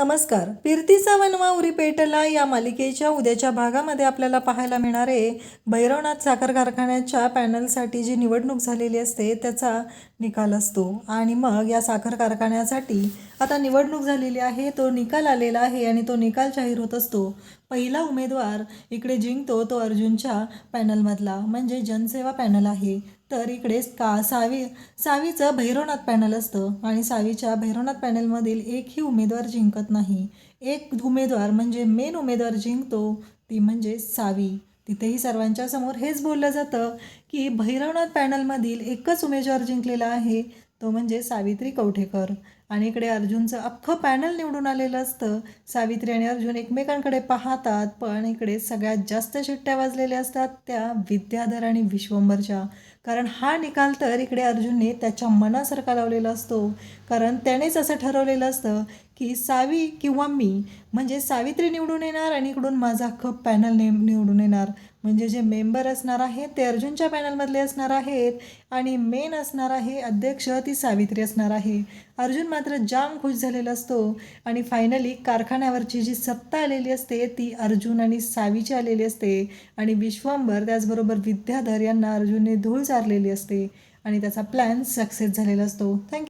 नमस्कार. फिरतीचा वनवा उरी पेटला या मालिकेच्या उद्याच्या भागामध्ये आपल्याला पाहायला मिळणारे भैरवनाथ साखर कारखान्याच्या पॅनलसाठी जी निवडणूक झालेली असते त्याचा निकाल असतो. आणि मग या साखर कारखान्यासाठी आता निवडणूक झालेली आहे तो निकाल आलेला आहे आणि तो निकाल जाहीर होत असतो. पहिला उमेदवार इकडे जिंकतो तो अर्जुनच्या पॅनलमधला. म्हणजे जनसेवा पॅनल आहे. तर इकडे का सावी सावीचं भैरवनाथ पॅनल असतं आणि सावीच्या भैरवनाथ पॅनलमधील एकही उमेदवार जिंकत नाही. एक उमेदवार म्हणजे मेन उमेदवार जिंकतो ती म्हणजे सावी. तिथेही सर्वांच्या समोर हेच बोललं जातं की भैरवनाथ पॅनलमधील एकच उमेदवार जिंकलेला आहे तो म्हणजे सावित्री कवठेकर. आणि इकडे अर्जुनचं अख्खं पॅनल निवडून आलेलं असतं. सावित्री आणि अर्जुन एकमेकांकडे पाहतात पण इकडे सगळ्यात जास्त शिट्ट्या वाजलेल्या असतात त्या विद्याधर आणि विश्वंभरच्या. कारण हा निकाल तर इकडे अर्जुनने त्याच्या मनासारखा लावलेला असतो. कारण त्यानेच असं ठरवलेलं असतं की सावी किंवा मी म्हणजे सावित्री निवडून येणार आणि इकडून माझा अख्खं पॅनल ने निवडून येणार. म्हणजे जे मेंबर असणार आहेत ते अर्जुनच्या पॅनलमधले असणार आहेत आणि मेन असणार आहे अध्यक्ष ती सावित्री असणार आहे. अर्जुन मात्र जाम खुश झालेला असतो आणि फायनली कारखान्यावरची जी सत्ता आलेली असते ती अर्जुन आणि सावीची आलेली असते आणि विश्वंभर त्याचबरोबर विद्याधर यांना अर्जुनने धूळ चारलेली असते आणि त्याचा प्लॅन सक्सेस झालेला असतो. थँक्यू